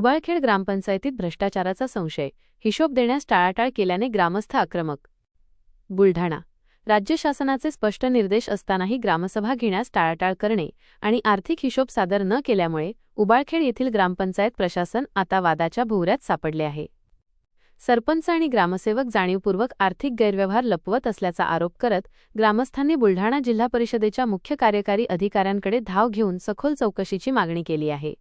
उबाळखेड ग्रामपंचायतीत भ्रष्टाचाराचा संशय हिशोब देण्यास टाळाटाळ केल्याने ग्रामस्थ आक्रमक. बुलढाणा. राज्य शासनाचे स्पष्ट निर्देश असतानाही ग्रामसभा घेण्यास टाळाटाळ करणे आणि आर्थिक हिशोब सादर न केल्यामुळे उबाळखेड येथील ग्रामपंचायत प्रशासन आता वादाच्या भोवऱ्यात सापडले आहे. सरपंच आणि ग्रामसेवक जाणीवपूर्वक आर्थिक गैरव्यवहार लपवत असल्याचा आरोप करत ग्रामस्थांनी बुलढाणा जिल्हा परिषदेच्या मुख्य कार्यकारी अधिकाऱ्यांकडे धाव घेऊन सखोल चौकशीची मागणी केली आहे.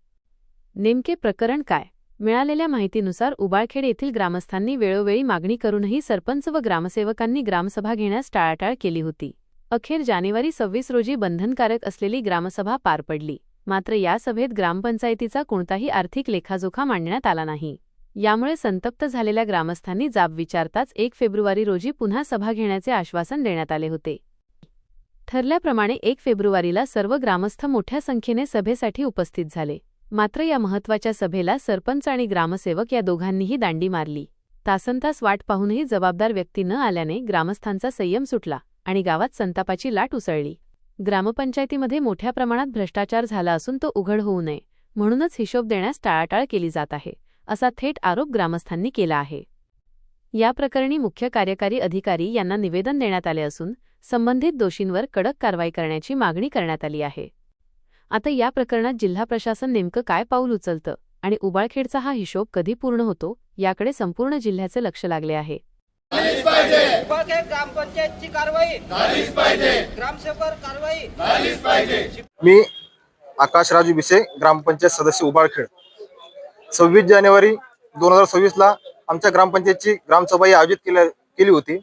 नेमके प्रकरण काय? मिळालेल्या माहितीनुसार उबाळखेड येथील ग्रामस्थांनी वेळोवेळी मागणी करूनही सरपंच व ग्रामसेवकांनी ग्रामसभा घेण्यास टाळाटाळ केली होती. अखेर जानेवारी सव्वीस रोजी बंधनकारक असलेली ग्रामसभा पार पडली. मात्र या सभेत ग्रामपंचायतीचा कोणताही आर्थिक लेखाजोखा मांडण्यात आला नाही. यामुळे संतप्त झालेल्या ग्रामस्थांनी जाब विचारताच एक फेब्रुवारी रोजी पुन्हा सभा घेण्याचे आश्वासन देण्यात आले होते. ठरल्याप्रमाणे एक फेब्रुवारीला सर्व ग्रामस्थ मोठ्या संख्येने सभेसाठी उपस्थित झाले. मात्र या महत्त्वाच्या सभेला सरपंच आणि ग्रामसेवक या दोघांनीही दांडी मारली. तासनतास वाट पाहूनही जबाबदार व्यक्ती न आल्याने ग्रामस्थांचा संयम सुटला आणि गावात संतापाची लाट उसळली. ग्रामपंचायतीमध्ये मोठ्या प्रमाणात भ्रष्टाचार झाला असून तो उघड होऊ नये म्हणूनच हिशोब देण्यास टाळाटाळ केली जात आहे असा थेट आरोप ग्रामस्थांनी केला आहे. या प्रकरणी मुख्य कार्यकारी अधिकारी यांना निवेदन देण्यात आले असून संबंधित दोषींवर कडक कारवाई करण्याची मागणी करण्यात आली आहे. आता या प्रकरणात जिल्हा प्रशासन नेमकं काय पाऊल उचलतं आणि उबाळखेडचा हा हिशोब कधी पूर्ण होतो याकडे संपूर्ण जिल्ह्याचे लक्ष लागले आहे. उबाळखेड ग्रामपंचायतची कारवाई. झालीच पाहिजे. ग्रामसेवक कारवाई. मी आकाश राजू बिसे ग्रामपंचायत सदस्य उबाळखेड. सव्वीस जानेवारी दोन हजार सव्वीसला आमच्या ग्रामपंचायतची ग्रामसभा आयोजित केल्या केली होती.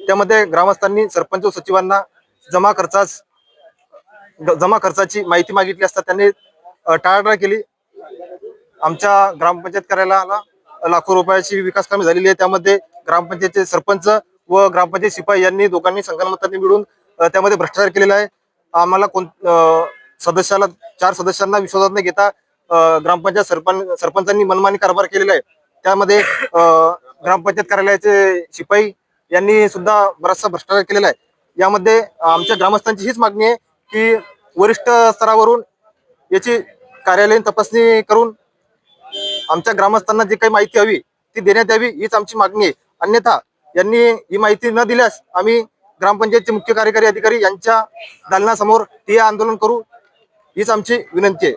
त्यामध्ये ग्रामस्थांनी सरपंच व सचिवांना जमा खर्चास जमा खर्चाची माहिती मागितली असता त्यांनी टाळाटाळ केली. आमच्या ग्रामपंचायत कार्यालयाला लाखो रुपयाची विकास कामे झालेली आहे त्यामध्ये ग्रामपंचायतचे सरपंच व ग्रामपंचायत शिपाई यांनी दोघांनी संकलमतांनी मिळून त्यामध्ये भ्रष्टाचार केलेला आहे. आम्हाला कोण सदस्याला चार सदस्यांना विश्वासात न घेता ग्रामपंचायत सरपंच सरपंचांनी मनमानी कारभार केलेला आहे. त्यामध्ये ग्रामपंचायत कार्यालयाचे शिपाई यांनी सुद्धा बराचसा भ्रष्टाचार केलेला आहे. यामध्ये आमच्या ग्रामस्थांची हीच मागणी आहे. की वरिष्ठ स्तरावरून याची कार्यालयीन तपासणी करून आमच्या ग्रामस्थांना जी काही माहिती हवी ती देण्यात यावी हीच आमची मागणी आहे. अन्यथा यांनी ही माहिती न दिल्यास आम्ही ग्रामपंचायतचे मुख्य कार्यकारी अधिकारी यांच्या दालनासमोर ठिय्या आंदोलन करू हीच आमची विनंती आहे.